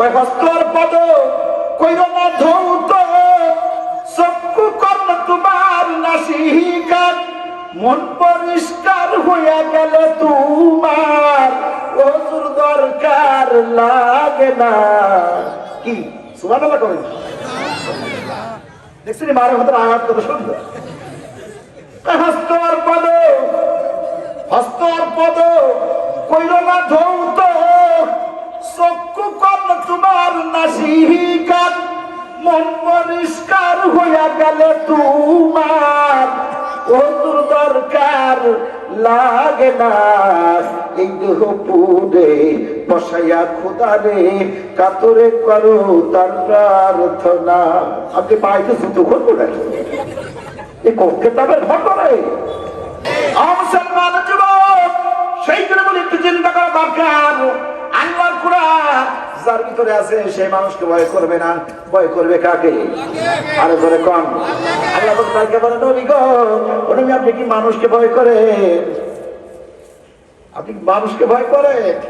ওই হস্তর পদ কইর না ধৌত চক্ষু কর্ণ তোমার নাসিকার মন পরিষ্কার হইয়া গেল তোমার ওজুর দরকার লাগে না। কি? সুবহানাল্লাহ করেন দেখছেন মারের ভেতরে আঘাত কত সুন্দর। হস্তর পদ হস্তর পদ কইল না ধৌত চক্ষু কর্ণ তোমার নাসিকার মন পরিষ্কার হইয়া গেল তোমার ওদুর দরকার লাগে না। এই দেহ পুরে বসাইয়া খুদারে কাতরে করো তার প্রার্থনা। আপনি পাইতে সুতো করব না এই কেতাবের ঘটনায় মুসলমান যুবক, সেই জন্য বলি একটু চিন্তা করা দরকার। যার ভিতরে আছে সেই মানুষকে ভয় করবে না। ভয় করবে কাকে? আরও কম আল্লাহ আপনি কি মানুষকে ভয় করে? আপনি মানুষকে ভয় করে?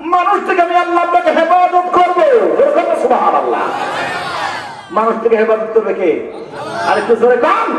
মানুষ থেকে আমি আল্লাহ হেফাজত করব। মানুষ থেকে হেফাজত করবে কে? আর একটু জোরে কম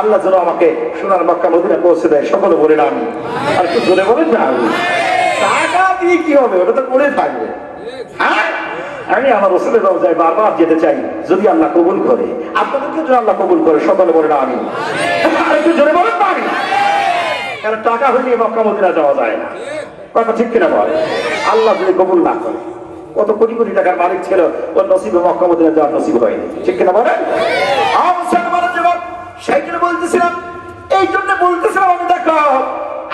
আল্লাহ যেন আমাকে সোনার মক্কা মদিনা পৌঁছে দেয়, সকলে বলে না আমি আর একটু জোরে বলেন না টাকা দিয়ে কি হবে? ওটা তো করে থাকবে। হ্যাঁ? আমি আমার ওসলের রোজায় বারবার যেতে চাই, যদি আল্লাহ কবুল করে। আপনাদেরকে যদি আল্লাহ কবুল করে, সকলে বলে না আমি আর একটু জোরে বলেন না আমি কারণ টাকা হইলে মক্কা মদিনা যাওয়া যায় না? কথা ঠিক কিনা বল? আল্লাহ যদি কবুল না করে, কত কোটি কোটি টাকার মালিক ছিল, ওর নসিবে মক্কা মদিনা যাওয়ার নসিব হয়নি। ঠিক কিনা আমার সেই জন্য বলতেছিলাম, এই জন্য বলতেছিলাম আমি, দেখো,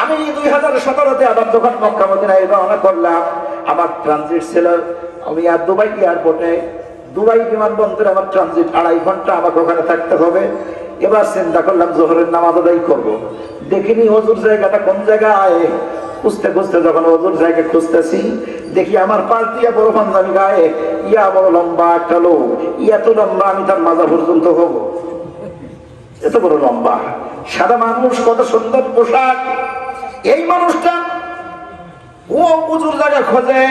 আমি দুই হাজার সতেরোতে আবার যখন মক্কা মদিনায় রওনা করলাম। আমার ট্রানজিট ছিল, আমি আর দুবাই এয়ারপোর্টে দুবাই বিমানবন্দরে আমার ট্রানজিট আড়াই ঘণ্টা আমাকে ওখানে থাকতে হবে। এবার চিন্তা করলাম জোহরের নামাজ আদায় করব। দেখিনি হজুর জায়গাটা কোন জায়গায়? খুঁজতে খুঁজতে যখন হজুর জায়গা খুঁজতেছি, দেখি আমার পাশ বড় পাঞ্জাবি গায়ে, ইয়া বড় লম্বা একটা লোক ইয়া তো লম্বা আমি তার মাজা পর্যন্ত হব। এত বড় লম্বা। সাদা মানুষ কত সুন্দর পোশাক। এই মানুষটা ও উজুর জায়গা খোঁজে।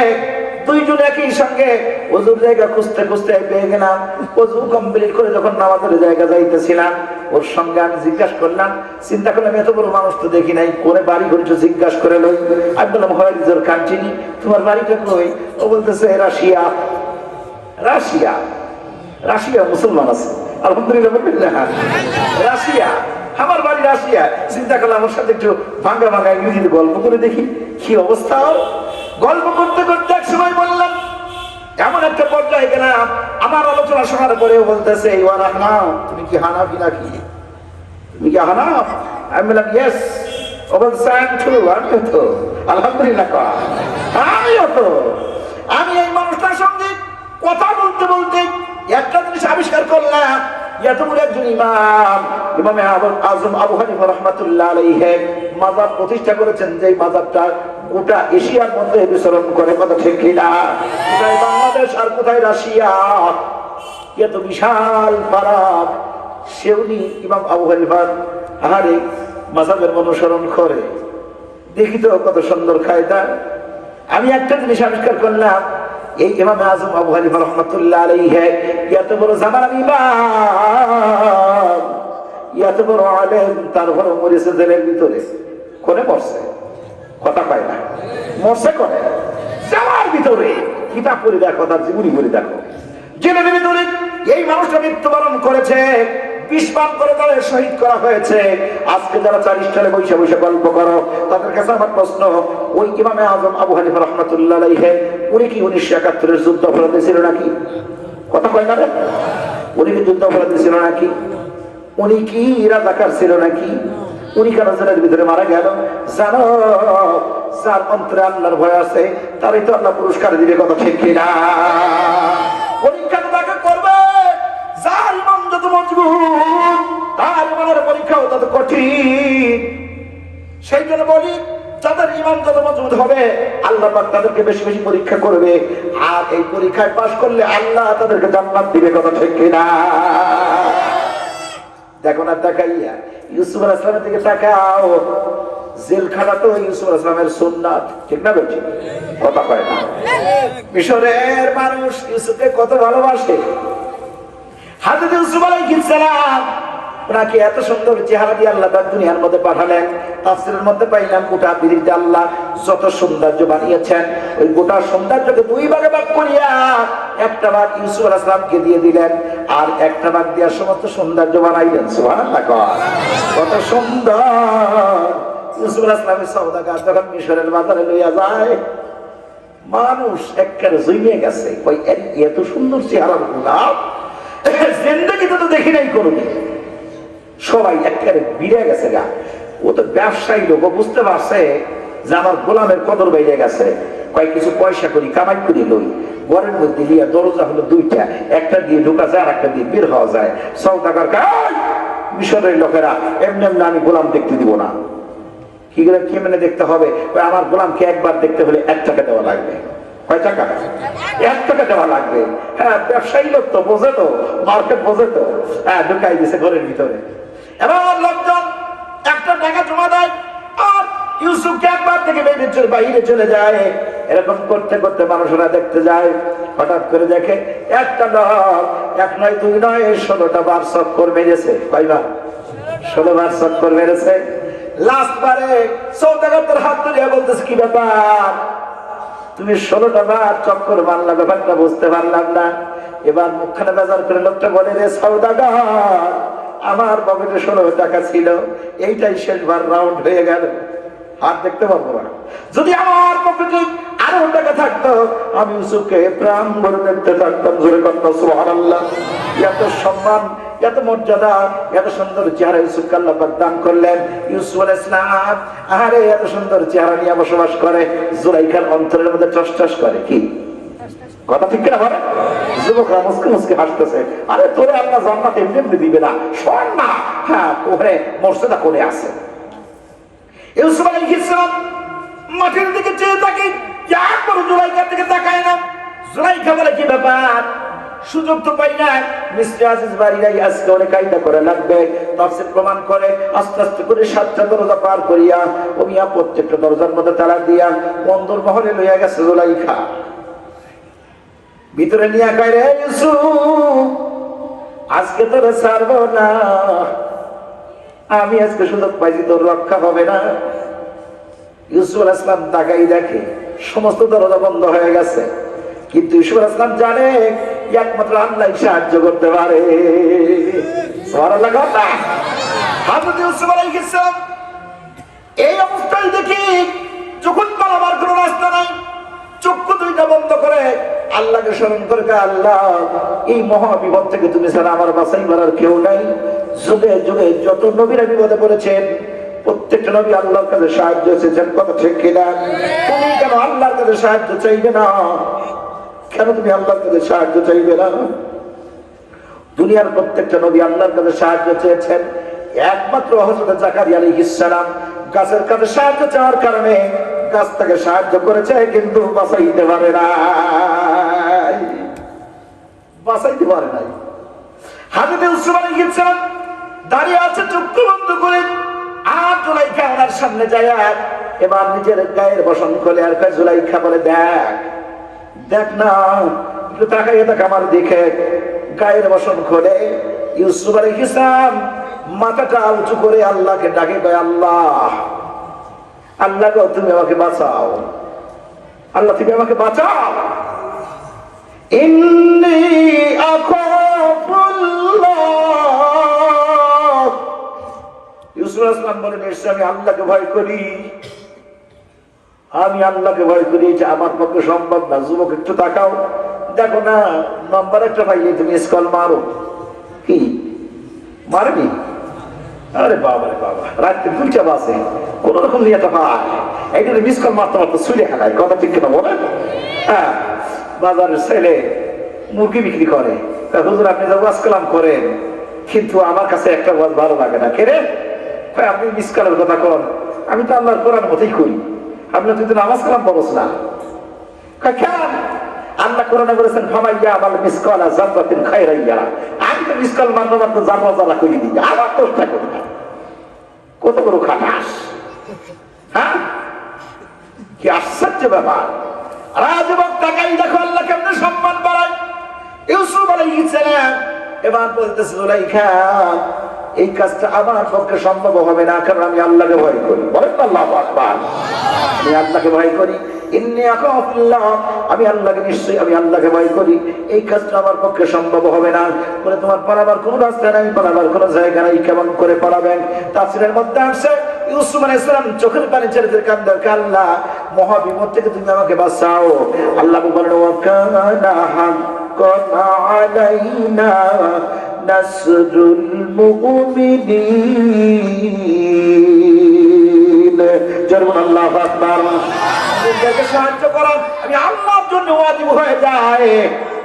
দুইজন একই সঙ্গে উজুর জায়গা খুঁজতে খুঁজতে পেয়ে গেলাম। উজু কমপ্লিট করে যখন নামাজের জায়গা যাইতেছিলাম, ওর সঙ্গে আমি জিজ্ঞাসা করলাম, চিন্তা করলাম, এত বড় মানুষ তো দেখি নাই কোনে বাড়ি ঘুরে জিজ্ঞাসা করে লই। আমি বললাম, হয় রিজোর কান্ট্রি তোমার বাড়িটা কই? ও বলতেছে, রাশিয়া। রাশিয়া? রাশিয়া, মুসলমান আছে। আলহামদুলিল্লাহ রাশিয়া? আমার বাড়ি রাশিয়া। চিন্তা করলাম আমার সাথে একটু ভাঙ্গা ভাঙ্গা ইংরেজিতে গল্প করে দেখি, কি অবস্থা গল্প করতে করতে এমন একটা পর্যায়ে গেলাম, আমার আলোচনা শোনার পরেও বলতেছে তুমি কি হানাফি নাকি? তুমি কি হানাফ? আমি বললাম ইয়েস ও আমিও তো, আলহামদুলিল্লাহ আমিও তো, আমি এই মানুষটার সঙ্গে কথা বলতে বলতে একটা জিনিস আবিষ্কার করলাম ইমাম আজম আবু হানিফা রহমাতুল্লাহ প্রতিষ্ঠা করেছেন যে মাজাবটা গোটা এশিয়ার মধ্যে বিচরণ করে, কথা ঠিক কিনা কোথায় বাংলাদেশ আর কোথায় রাশিয়া? এত বিশাল ফারাক। সেউনি ইমাম আবু হানিফার আহারে মাজাবের অনুসরণ করে। দেখি তো কত সুন্দর কায়দা। আমি একটা জিনিস আবিষ্কার করলাম, এই ইমাম আজম আবু হানিফা রহমতুল্লাহ আলাইহি, এত বড় জামানার ইমাম। এত বড় আলেম তারপরে মরেছে ভিতরে। কোনে মরছে? কথা পায় না। মরছে কোনে? জামার ভিতরে। কিতাব করে দেখো, তার জীবনী করে দেখো। জেলের ভিতরে এই মানুষটা মৃত্যুবরণ করেছে, বিষ করে তাদের শহীদ করা হয়েছে। আজকে যারা চার স্টারে বসে বসে গল্প করো প্রশ্ন, ওই ইমামে আজম আবু হানিফ রহমতুল্লাহ উনি কি উনিশশো একাত্তরের যুদ্ধ অপরাধী ছিল নাকি? কথা কয় না রে। উনি কি যুদ্ধ অপরাধী ছিল নাকি? উনি কি রাজাকার ছিল নাকি? উনি কেন জেলের ভিতরে মারা গেল? জানো, যার অন্তরে আল্লাহর ভয় আছে, তারই তো আল্লাহ পুরস্কার দিবে কথা ঠিক কিনা? সেই জন্য বলি, যাদের মজবুত হবে, আল্লাহ তাদেরকে বেশি বেশি পরীক্ষা করবে। আর এই পরীক্ষায় পাশ করলে আল্লাহ তাদেরকে জান্নাত দিবে কথা ঠিক কিনা? দেখো না, তাকাইয়া। ইউসুফ আল ইসলামের দিকে তাকাও। জেলখানা তো ইউসুফ আল ইসলামের সুন্নাত, ঠিক না বলছি কথা কয় না। মিশরের মানুষ ইউসুফকে কত ভালোবাসে? হাজরত ইউসুফ আলাইহিস সালাম ওনাকে এত সুন্দর চেহারা দিয়ে আল্লাহ তার দুনিয়ার মধ্যে পাঠালেন। তাফসিরের মধ্যে পাইলাম গোটা পৃথিবীতে আল্লাহ যত সৌন্দর্য বানিয়েছেন। ওই গোটা সৌন্দর্যকে দুই ভাগে ভাগ করিয়া একটা ভাগ ইউসুফ আলাইহিস সালামকে দিয়ে দিলেন আর একটা ভাগ দিয়া সমস্ত সৌন্দর্য বানাইলেন। সুবহানাল্লাহ কত সুন্দর। ইউসুফ সালামের সওদাগার যখন মিশরের বাজারে লইয়া যায়, মানুষ একেবারে জইয়ে গেছে। এত সুন্দর চেহারা গোলাপ। জিন্দগিতে তো দেখি নাই করুন সবাই একেবারে বিড়ে গেছে গা। ও তো ব্যবসায়ী লোক বুঝতে পারছে যে আমার গোলামের কদর বাইরে গেছে। কয়েক কিছু পয়সা করি কামাই করি লই। ঘরের মধ্যে লিয়া দরজা হলো দুইটা একটা দিয়ে ঢোকা যায় আর একটা দিয়ে বের হওয়া যায়। সৌদাগর মিশরের লোকেরা এমনি এমনি আমি গোলাম দেখতে দিব না। কি করে কেমনে দেখতে হবে? আমার গোলামকে একবার দেখতে হলে এক টাকা দেওয়া লাগবে। কয় টাকা? এক টাকা দেওয়া লাগবে। হ্যাঁ ব্যবসায়ী লোক তো বোঝে তো মার্কেট বোঝে তো। হ্যাঁ ঢুকাই দিছে ঘরের ভিতরে। এবার লোকজন একটা টাকা জমা দেয় আর একবার থেকে বেরিয়ে চলে যায়। এরকম করতে করতে মানুষরা দেখতে যায়, হঠাৎ করে দেখে একটা এক নয়, দুই নয়, ষোলোটা বার চক্কর মেরেছে। ষোলো বার মেরেছে। লাস্ট বারে সৌদাগরদের হাত ধরিয়া বলতেছে, কি ব্যাপার? তুমি ষোলোটা বার চক্কর মারলা, ব্যাপারটা বুঝতে পারলাম না। এবার মুখখানে বাজার করে লোকটা বলে, রে সৌদাগর আমার পকেটে ষোলো টাকা ছিল, এইটাই শেষবার রাউন্ড হয়ে গেল। আর দেখতে পাবো না। যদি আমার পকেটে আরও টাকা থাকতো, আমি ইউসুফকে প্রাণ ভরে দেখতে থাকতাম জোরে করতাম সোহান আল্লাহ এত সম্মান, এত মর্যাদা, এত সুন্দর চেহারা ইউসুফকে আল্লাহ দান করলেন। ইউসুফ আলাইহিস সালাম আরে এত সুন্দর চেহারা নিয়ে বসবাস করে। জুলাইখার অন্তরের মধ্যে টস করে কি? কথা ঠিক যুবকরা হাসতেছে। আরে তোরে আল্লাহ জান্নাত এমনি এমনি দিবে না। না হ্যাঁ ওখানে মর্যাদা করে আছে। ইউসুফ আলাইহিস সালাম মাঠের দিকে চেয়ে জুলাইখার দিকে তাকায় না। জুলাইখা বলে, কি ব্যাপার? সুযোগ তো পাই না মিস্টার আজিজ বাড়িরাই আজকে অনেক কায়দা করে লাগবে। তাফসীর প্রমাণ করে আস্তে আস্তে করে সাতটা দরজা পার করিয়া প্রত্যেকটা দরজার মধ্যে তালা দিয়া বন্দর মহলে লইয়া গেছে জুলাইখা ভিতরে নিয়ে কয় রে ইউসুফ, আজকে তোরে ছাড়বো না। আমি আজকে সুযোগ পাইছি, তোর রক্ষা হবে না। ইউসুফ আল ইসলাম তাকাই দেখে, সমস্ত দরজা বন্ধ হয়ে গেছে। কিন্তু ইউসুফ আল ইসলাম জানে, একমাত্র আল্লাহ সাহায্য করতে পারে। এই অবস্থায় দেখি, যখন পালাবার কোনো রাস্তা নাই চক্ষু দুইটা বন্ধ করে। আল্লাহকে স্মরণ করে আল্লাহ, এই মহা বিপদ থেকে তুমি ছাড়া আমার বাসাই মারার কেউ নাই। যুগে যুগে যত নবীরা বিপদে পড়েছেন সাহায্য চাইবে না? কেন তুমি সাহায্য চাইবে না? দুনিয়ার প্রত্যেকটা আল্লাহর সাহায্য চেয়েছেন। একমাত্র হজরত জাকারিয়া আলাইহিস সালাম গাছের কাছে সাহায্য চাওয়ার কারণে গাছ তাকে সাহায্য করেছে, কিন্তু বাঁচাইতে পারে না বাঁচাইতে পারে নাই। হাজরত ইউসুফ আলাইহিস দাঁড়িয়ে আছে চক্ষু বন্ধ করে আর জুলাইখা সামনে যায়। এবার নিজের গায়ের বসন খোলে আর জুলাইখা বলে, দেখ দেখ না, একটু দেখ আমার দিকে। গায়ের বসন খোলে, ইউসুফ আলাইহিস সালাম মাথাটা উঁচু করে আল্লাহকে ডাকে আল্লাহ আল্লাহ তুমি আমাকে বাঁচাও। আল্লাহ, তুমি আমাকে বাঁচাও। ইন্নি ইউসুফ আসলাম আমি আল্লাহকে ভয় করি। আমি আল্লাহকে ভয় করি আমার পক্ষে সম্ভব না। যুবক, একটু তাকাও। দেখো না, নাম্বার একটা পাইলে তুমি স্কল মারো। কি? মারবি? আরে বাবা রে বাবা, রাত্রে দুইটা বাসে কোন রকম নিয়ে তো পায় এইটা মিস কল মারতে মারতে শুলে খেলায় কথা ঠিক কিনা বলে? হ্যাঁ বাজারের ছেলে মুরগি বিক্রি করে। তা হুজুর, আপনি তো ওয়াজ কালাম করেন, কিন্তু আমার কাছে একটা ওয়াজ ভালো লাগে না। কেরে আপনি মিস কলের কথা কন। আমি তো আল্লাহর কোরআন মতোই করি। আপনি তুই তো নামাজ কালাম পড়স না। কেন আল্লাহ কোরআনে বলেছেন, ফামাইয়া আমাল মিসকল জান্নাতিন খায়রাইয়া আমি তো মিসকল মাত্র মাত্র জান্নাত জ্বালা করে দিই আমার দোষটা কোথায় কত বড় খাটাস। হ্যাঁ? কি আশ্চর্য ব্যাপার। রাজবক টাকাই দেখো আল্লাহ কেমনে সম্মান বাড়ায়। ইউসুফ আলাইহিস সালাম এবার বলতেছে জুলাইখা এই কাজটা আমার পক্ষে সম্ভব হবে না, কারণ আমি আল্লাহকে ভয় করি। বলেন আল্লাহু আকবার। আমি আল্লাহকে ভয় করি। আমি আল্লাহকে নিশ্চয়ই, আমি আল্লাহকে ভয় করি। এই কাজটা আমার পক্ষে সম্ভব হবে না। বলে তোমার পালাবার কোনো রাস্তা নাই, পালাবার কোনো জায়গা নাই, কেমন করে পালাবেন? তাফসীরের মধ্যে আসছে চোখের আল্লাহ বলেন জরুন আল্লাহু আমাদেরকে সাহায্য করা আমি আল্লাহর জন্য ওয়াজিব হয়ে যায়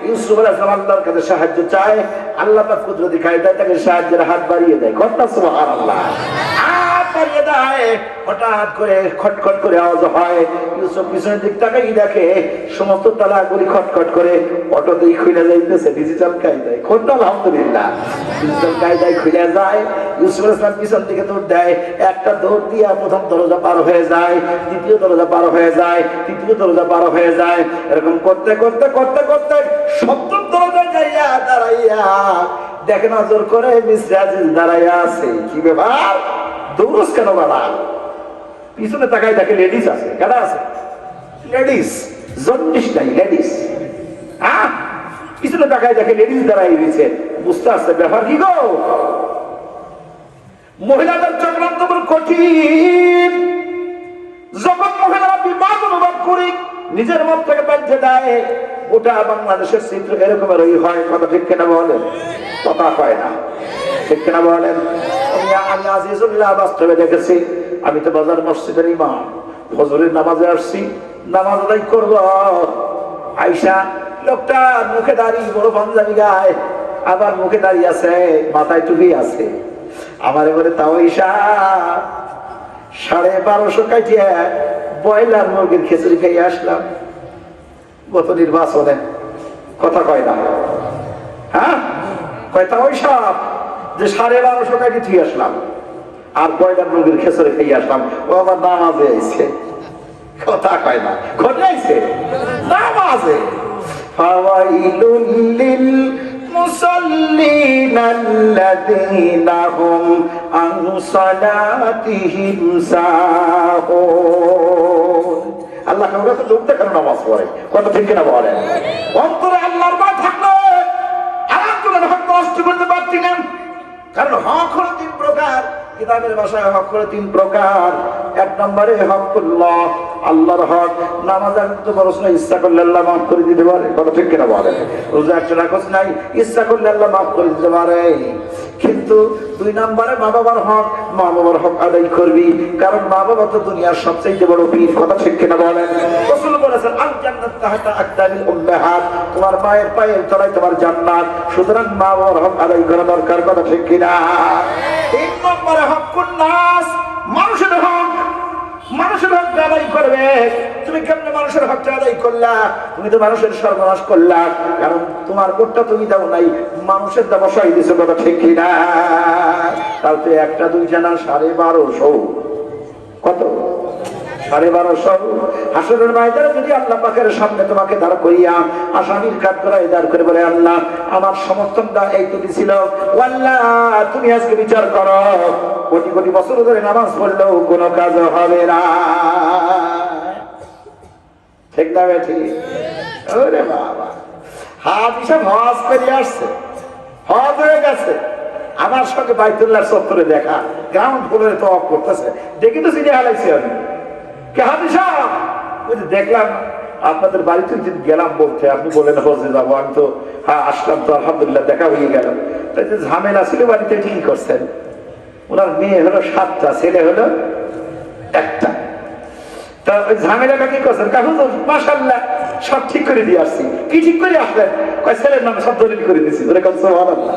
ইউসুফ আলাইহিস সালাম আল্লাহর কাছে সাহায্য চায়। আল্লাহ পাক কুদরতি কায়দায় তাকে সাহায্যের হাত বাড়িয়ে দেয়। ঘটনা সুবহানাল্লাহ। হাত বাড়িয়ে দেয় হঠাৎ করে খটখট করে আওয়াজ হয়। ইউসুফ পিছনের দিক তাকাই দেখে সমস্ত খটখট করে খুলে যাইতেছে ডিজিটাল কায়দায়। আলহামদুলিল্লাহ। ডিজিটাল কায়দায় খুলে যায়, ইউসুফ ইসলাম পিছন দৌড় দেয়, একটা দৌড় দিয়া প্রথম দরজা পার হয়ে যায়, দ্বিতীয় দরজা পার হয়ে যায়, তৃতীয় দরজা পার হয়ে যায়। এরকম করতে করতে করতে করতে সপ্তম দরজা যাইয়া দাঁড়াইয়া দেখে নজর করে আজিজ দাঁড়াইয়া আছে। কি ব্যাপার? দৌড়স কেন বাবা? পিছনে তাকাই দেখে লেডিস আছে কেনা আছে? লেডিস জন্ডিস নাই লেডিস পিছনে তাকাই দেখে লেডিস দাঁড়াই রয়েছে। বুঝতে আসছে ব্যাপার কি গো? মহিলাদের চক্রান্ত বড় কঠিন। যখন মহিলারা বিপদ অনুভব করি, নিজের মত থেকে বাঁধতে দেয়, গোটা বাংলাদেশের চিত্র এরকমেরই হয়, কথা ঠিক কেনা বলে কথা হয় না। বলেন? আমি আজিজুল্লাহ, বাস্তবে দেখেছি, আমি তো বাজার মসজিদের ইমাম। ফজরের নামাজে আসছি, নামাজ আদায় করব। আইসা লোকটা মুখে দাঁড়িয়ে বড় পাঞ্জাবি গায়, আবার মুখে দাঁড়িয়ে আছে, মাথায় টুপি আছে। আমার এবারে তাও ঈশা সাড়ে বারোশো কাটিয়ে ব্রয়লার, মুরগির খিচুড়ি খাইয়ে আসলাম। গত নির্বাচনে, কথা কয় না। হ্যাঁ? কয়টা ওই সব? যে সাড়ে বারোশো কাটি থুই আসলাম। আর ব্রয়লার মুরগির খেসরে খেয়ে আসলাম। ও আমার নামাজে আইছে। কথা কয় না। ঘটে আইছে। নামাজে ফাওয়াইলুল লিল আল্লাহ কেন পড়ে। ঠিক বলেন? অন্তরে নষ্ট করতে পারছি না। কারণ হক হলো তিন প্রকার। কিতাবের ভাষায় হক হলো তিন প্রকার। এক নম্বরে হকুল্লাহ, আল্লাহর হক। নামাজ তো বরস না ইচ্ছা করলে আল্লাহ মাফ করে দিতে পারে। কথা ঠিক কিনা বলে রোজা একটা রাখস নাই। ইচ্ছা করলে আল্লাহ মাফ করে দিতে পারে। কিন্তু দুই নম্বরে মা বাবার হক। মা বাবার হক আদায় করবি। কারণ মা বাবা তো দুনিয়ার সবচেয়ে বড় কথা ঠিক কিনা বলেন? তোমার মায়ের পায়ের তলায় তোমার জান্নাত। সুতরাং মা বাবার হক আদায় করা দরকার, কথা ঠিক কিনা? তিন নম্বরে হক মানুষের হক। মানুষের হক আদায় করবে, তুমি কেমনে মানুষের হক আদায় করলা? তুমি তো মানুষের সর্বনাশ করলা। কারণ তোমার ভোটটা তুমি দাও নাই, মানুষের দা বসাই দিছো, কথা ঠিক কিনা? তাতে একটা দুইটা না সাড়ে বারোশো। কত? সাড়ে বারোশো। যদি আল্লাহ তোমাকে করিয়া আসামির দাঁড় করে বলে আমার তুমি আজকে বিচার করো। কোটি কোটি বছর ধরে নামাজ পড়লেও কোনো কাজ হবে না। ঠিক না ওরে বাবা। হাত হিসাব হজ করে আসছে। হজ হয়ে গেছে। আমার সঙ্গে বাইতুল্লাহ চত্বরে দেখা। গ্রাউন্ড ফ্লোরে তো অফ করতেছে। দেখি তো চিনে হালাইছি আমি। কে ওই দেখলাম, আপনাদের বাড়িতে যে গেলাম বলতে, আপনি বলেন হজে যাব আমি তো হ্যাঁ আসলাম তো, আলহামদুলিল্লাহ, দেখা হয়ে গেল। তাই যে ঝামেলা ছিল, বাড়িতে ঠিকই করছেন? ওনার মেয়ে হলো সাতটা, ছেলে হলো একটা। তা ওই ঝামেলাটা কি করছেন? কাকুন মাসাল্লাহ সব ঠিক করে দিয়ে আসছি। কি ঠিক করে আসলেন? কয়, ছেলের নামে সব দলিল করে দিচ্ছি ওরা সোহান সোহান আল্লাহ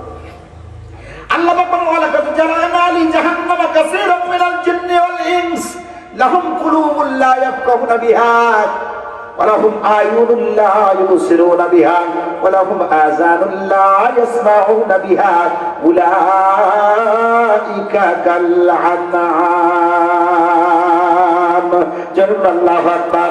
আল্লাহ বলেন ওয়ালাকাদ জারানা লি জাহান্নামা কাসীরাম মিনাল জিন্নি ওয়াল ইনস লাহুম কুলুবুন লা ইয়াফকাহুনা বিহা ولهم أعين لا يبصرون بها ولهم آذان لا يسمعون بها أولئك كالأنعام جل الله أكبر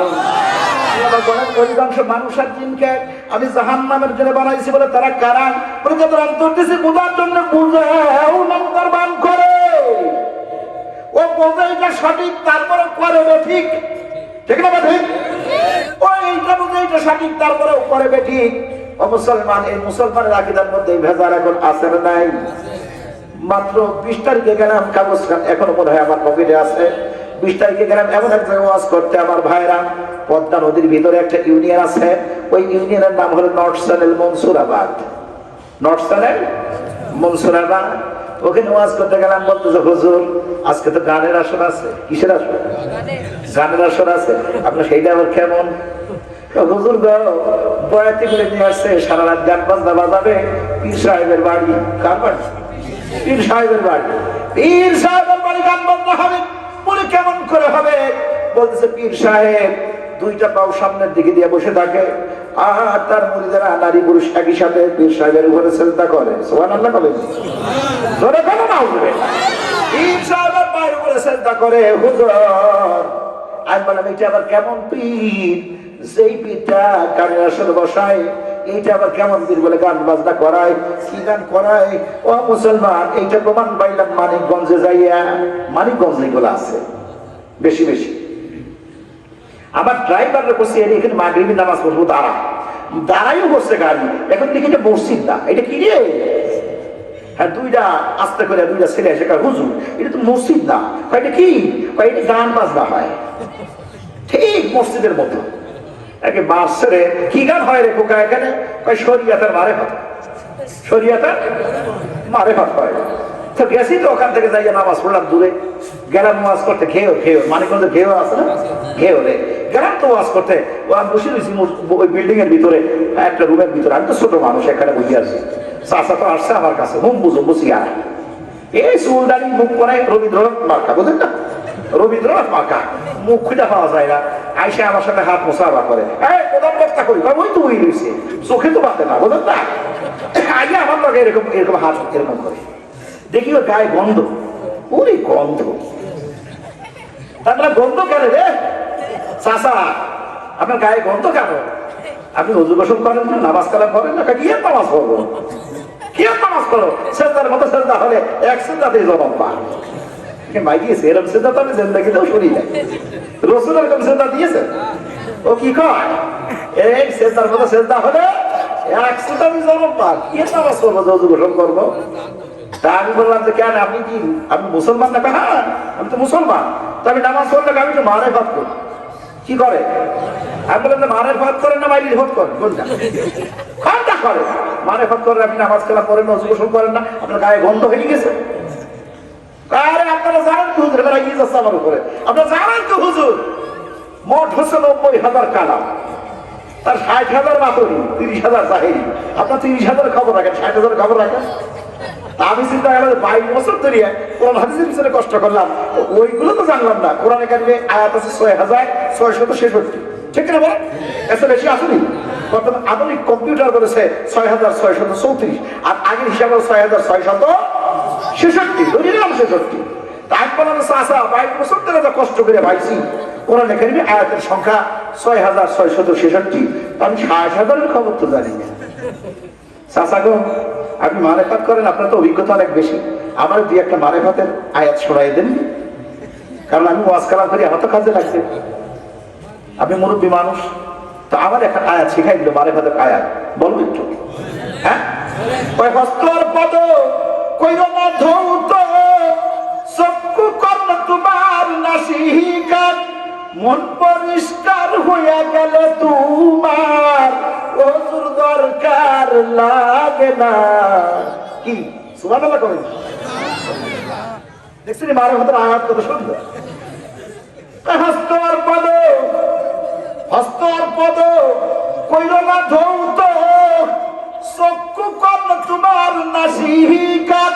ঠিক। ও মুসলমান, এই মুসলমানের আকিদার মধ্যে ভেজাল এখন আছে নাই? মাত্র বিশ তারিখে গেলাম কাগজ খান এখনও মনে হয় আমার পকেটে আছে। বিশ তারিখে গেলাম, এমন এক জায়গায় ওয়াজ করতে আমার ভাইরা পদ্মা নদীর ভিতরে একটা ইউনিয়ন আছে। ওই ইউনিয়নের নাম হলো north channel Mansurabad. North channel Mansurabad. ওখানে ওয়াজ করতে গেলাম, বলতেছে, হুজুর, আজকে তো গানের আসর আছে। কিসের আসর? গানের আসর আছে। আপনার সেইটা আবার কেমন? হুজুর বয়াতি করে নিয়ে আসছে, সারা রাত গান বাজনা বাজাবে। পীর সাহেবের বাড়ি, কার বাড়ি? পীর সাহেবের বাড়ি। পীর সাহেবের বাড়ি গান বাজনা হবে। বলে কেমন করে হবে? বলতেছে, পীর সাহেব দুইটা পাও সামনের দিকে দিয়ে বসে থাকে। তার নারী পুরুষ একই সাথে পীর সাহেবের উপরে করে। সোহান আল্লাহ ধরে না উঠবে পীর সাহেবের পায়ের উপরে করে, হুজুর আমি বললাম এটা আবার কেমন পীর? যেই পীরটা আসলে বসায়, এইটা আবার কেমন পীর বলে গান বাজনা করায়, কি গান করায়? ও মুসলমান, এইটা প্রমাণ পাইলাম মানিকগঞ্জে যাইয়া। মানিকগঞ্জ এগুলো আছে। বেশি বেশি। আমার বসে এর এখানে মাগরিবি নামাজ পড়ব, দাঁড়া। দাঁড়াইও বসছে গাড়ি। এখন দেখি এটা মসজিদ না, এটা কি রে? হ্যাঁ দুইটা আস্তে করে দুইটা ছেলে এসে হুজুর, এটা তো মসজিদ না। এটা কি? এটা গান বাজনা হয়। ঠিক মসজিদের মতো। একে বাস ছেড়ে, কি গান হয় রে কোকা এখানে? শরিয়াতের মারে হাত শরিয়াতের মারে হাত হয়। তো গেছি তো ওখান থেকে যাইয়া নামাজ পড়লাম দূরে। গেলাম নামাজ করতে খেয়েও খেয়েও মানে কোনো খেয়েও আছে না? খেয়েও রে। তো ওয়াজ করতে। বসে রয়েছি বিল্ডিং এর ভিতরে, একটা রুমের ভিতরে। আমি তো ছোট মানুষ, এখানে বুঝে আছি। তো আসছে আমার কাছে। হুম বুঝো বুঝি আর। এই মুখ রবীন্দ্রনাথ মার্কা, বুঝলেন না? রবীন্দ্রনাথ মার্কা। মুখ খুঁজে পাওয়া যায় না। আমার সাথে হাত করে। প্রধান বক্তা করি ওই তো ওই রয়েছে। চোখে তো বাঁধে না, বুঝলেন না? আগে আমার লগে এরকম এরকম হাত এরকম করে। দেখি ওর গায়ে গন্ধ। ওরে গন্ধ। তারপরে গন্ধ কেন রে? চাষা আপনার গায়ে গন্ধ কেন? আপনি অজু করেন না, নামাজ কালাম করেন না, কি নামাজ পড়ব? কি নামাজ করো মতো হলে এক সেজদাতেই জবাব পা ভাই দিয়েছে এরকম সেজদা তো আমি রসুল ও কি এই মতো হলে এক সেজদাতেই জবাব পা কি আর নামাজ করব করব? তা আমি বললাম যে, কেন আপনি কি মুসলমান না হ্যাঁ আমি তো মুসলমান। তা আমি নামাজ পড়লে আমি তো মারে ভাত করি কি করে? আমি বললাম যে মারে ভাত করেন না মাইলি ভোট করেন কোনটা? কোনটা করে? মারে ভাত করেন আপনি নামাজ খেলা করেন না করেন না, আপনার গায়ে গন্ধ হয়ে গেছে। আরে, আপনারা জানেন তো হুজুর এগিয়ে যাচ্ছে আমার উপরে। আপনারা জানেন তো হুজুর, মোট হচ্ছে নব্বই হাজার কালাম। তার ষাট হাজার মাতরি, তিরিশ হাজার জাহেরি। আপনার তিরিশ হাজার খবর রাখেন, ষাট হাজার খবর রাখেন। আমি চিন্তা করলাম, বাইশ বছর ধরে কোরআন হাদিসের পিছনে কষ্ট করলাম। ওইগুলো তো জানলাম না। কোরআন একাডেমি আয়াত আছে ছয় হাজার ছয়শত ছেষট্টি। ঠিক না বলেন? এত বেশি আসেনি? বর্তমান আধুনিক কম্পিউটার বলেছে ছয় হাজার ছয়শত চৌত্রিশ, আর আগের হিসাবে ছয় হাজার ছয়শত ছেষট্টি। ধরে নিলাম ছেষট্টি। তাই বললাম চাষা বাইশ বছর ধরে কষ্ট করে ভাইছি। কোরআন একাডেমি আয়াতের সংখ্যা ছয় হাজার ছয়শত ছেষট্টি। আমি ষাট হাজারের খবর তো জানি না। চাচা গো, আপনি মারেফাত করেন, আপনার তো অভিজ্ঞতা অনেক বেশি। আমার দুই একটা মারেফাতের আয়াত ছড়াই দেন। কারণ আমি ওয়াজ কালাম করি, আমার তো কাজে লাগছে। আপনি মুরব্বী মানুষ, তো আমার একটা আয়াত শিখাই দিল মারেফাতের আয়াত। বলব একটু। হ্যাঁ? ওই হস্তর পদ, কইর না ধৌত, চক্ষু কর্ণ তোমার নাসিকার। মন পরিষ্কার হইয়া গেল তোমার ওজুর দরকার লাগে না। কি? সুমান আল্লাহ করেন দেখছি মারে হাতের আয়াত কত সুন্দর। হস্তর পদ হস্তর পদ কইল না ধৌত, চক্ষু কর্ণ তোমার নাসিকার।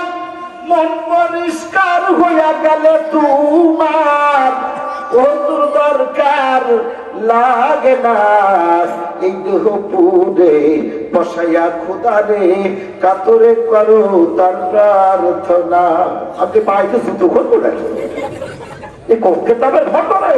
মন পরিষ্কার হইয়া গেল তোমার ওর দরকার লাগে না। এই দেহ পুরে বসাইয়া খোদারে কাতরে করো তার প্রার্থনা। আপনি পাইতেছি তো করব নাকি এই তাদের ঘটনা